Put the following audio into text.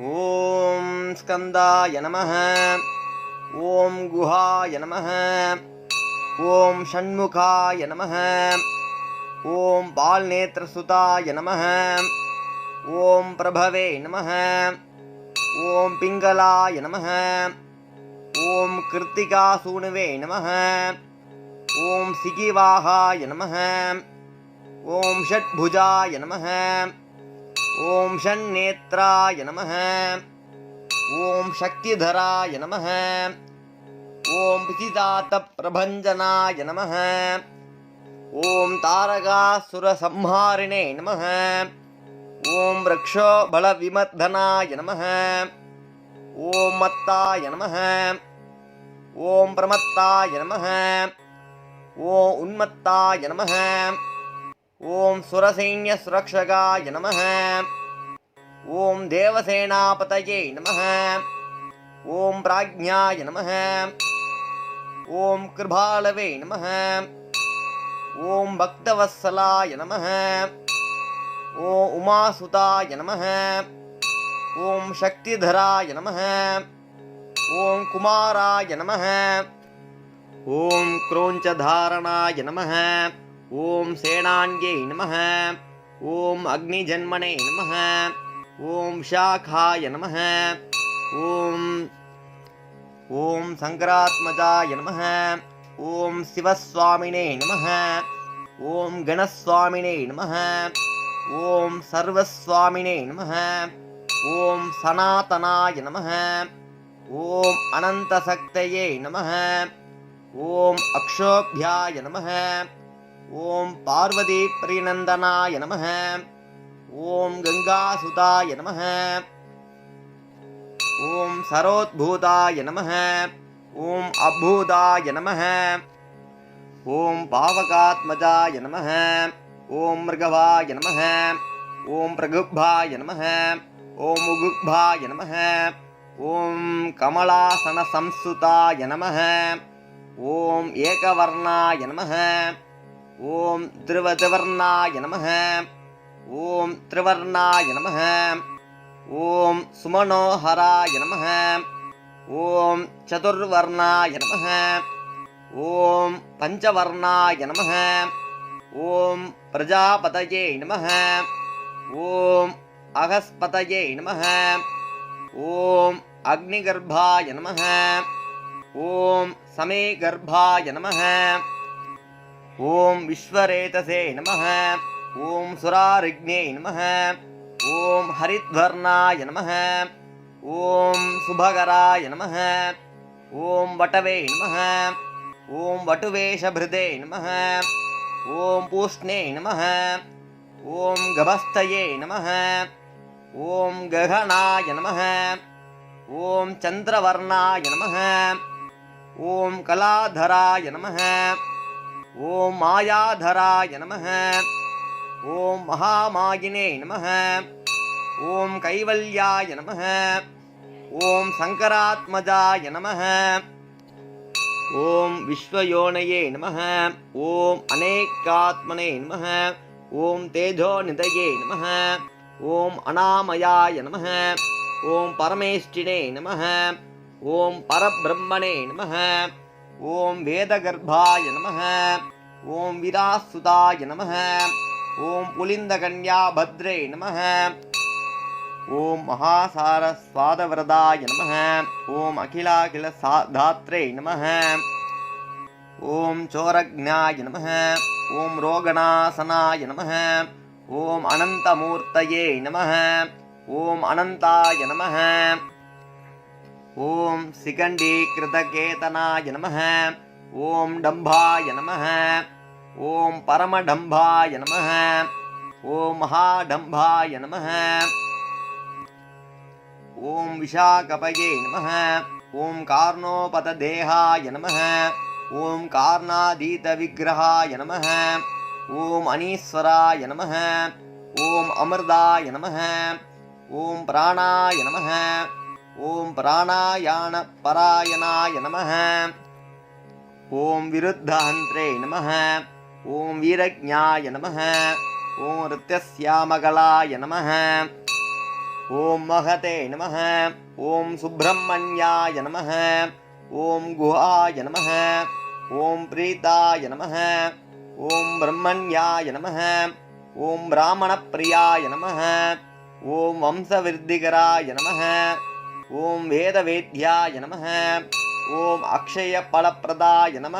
ॐ स्कन्दाय नमः। ॐ गुहाय नमः। ॐ षण्मुखाय नमः। ॐ बालनेत्रसुताय नमः। ॐ प्रभवे नमः। ॐ पिङ्गलाय नमः। ॐ कृत्तिकासूनवे नमः। ॐ सिगिवाहाय नमः। ॐ षट्भुजाय नमः। ॐ षण्नेत्राय नमः। ॐ शक्तिधराय नमः। ॐ पिसिदातप्रभञ्जनाय नमः। ॐ तारकासुरसंहारिणे नमः। ॐ वृक्षोबलविमर्दनाय नमः। ॐ मत्ताय नमः। ॐ प्रमत्ताय नमः। ॐ उन्मत्ताय नमः। ॐ सुरसैन्यसुरक्षकाय नमः। ॐ देवसेनापतये नमः। ॐ प्राज्ञाय नमः। ॐ कृभालवे नमः। ॐ भक्तवत्सलाय नमः। ॐ उमासुताय नमः। ॐ शक्तिधराय नमः। ॐ कुमाराय नमः। ॐ क्रोञ्चधारणाय नमः ॐ सेनान्यै नमः। ॐ अग्निजन्मने नमः। ॐ शाखाय नमः। ॐ ॐ शङ्करात्मजाय नमः। ॐ शिवस्वामिने नमः। ॐ गणस्वामिने नमः। ॐ सर्वस्वामिने नमः। ॐ सनातनाय नमः। ॐ अनन्तशक्तये नमः। ॐ अक्षोभ्याय नमः ஓம் பார்வதி பிரியநந்தனாய நம ஓம் கங்காசுதாய நம ஓம் சரோத்பூதாய நம ஓம் அபூதாய நம ஓம் பாவகாத்மஜாய நம ஓம் மிருகவாய நம ஓம் பிரகுப்பாய நம ஓம் உகுப்பாய நம ஓம் கமலாசன சம்சுதாய நம ஓம் ஏகவர்ணாய நம ॐ त्रिवतवर्णाय नमः। ॐ त्रिवर्णाय नमः। ॐ सुमनोहराय नमः। ॐ चतुर्वर्णाय नमः। ॐ पञ्चवर्णाय नमः। ॐ प्रजापतये नमः। ॐ अगस्पतये नमः। ॐ अग्निगर्भाय नमः। ॐ समेगर्भाय नमः। ஓம் விஸ்வரேதசே நம ஓம் சுராரிக்னே நம ஓம் ஹரித்வர்ணாய நம ஓம் சுபகராய நம ஓம் வட்டவே நம ஓம் வட்டுவேஷபிருதே நம ஓம் பூஷ்ணே நம ஓம் கபஸ்தயே நம ஓம் ககனாய நம ஓம் சந்திரவர்ணாய நம ஓம் கலாதராய நம चन्द्रवर्णाय नमः ॐ कलाधराय नमः ॐ मायाधराय नमः ॐ महामागिने नमः ॐ कैवल्याय नमः ॐ शङ्करात्मजाय नमः ॐ विश्वयोनये नमः ॐ अनेकात्मने नमः ॐ तेजोनिधये नमः ॐ अनामयाय नमः ॐ ஓம் வேதகர்பாய நம ஓம் விராசுதாய நம ஓம் புலிந்த கன்யா பத்ரே நம ஓம் மகாசார சுவாதவிரதாய நம ஓம் அகிலாகில சா தாத்ரே நம ஓம் சோரக்ஞாய நம ஓம் ரோகணாசனாய நம ஓம் அனந்தமூர்த்தயே நம ஓம் அனந்தாய நம ॐ शिखण्डीकृतकेतनाय नमः ॐ डम्भाय नमः ॐ परमडम्भाय नमः ॐ महाडम्भाय नमः ॐ विशाकपये नमः ॐ कार्णोपतदेहाय नमः ॐ कार्णादीतविग्रहाय नमः ॐ अनीश्वराय नमः ॐ अमृताय नमः ॐ प्राणाय नमः ஓம் பிராணாயான பராயணாய நம ஓம் விருத்தாந்திரே நம ஓம் வீரஜாய நம ஓம் ரித்தியமகலாய நம ஓம் மகதே நம ஓம் சுப்பிரமணியாய நம ஓம் குஹாய நம ஓம் பிரீதாய நம ஓம் பிரம்மண்யாய நம ஓம் பிராமணப்பிரியாய நம ஓம் வம்சவிருத்திகராய நம ஓம் வேதவேத்யாய நம ஓம் அக்ஷய பலப்பிரதாய நம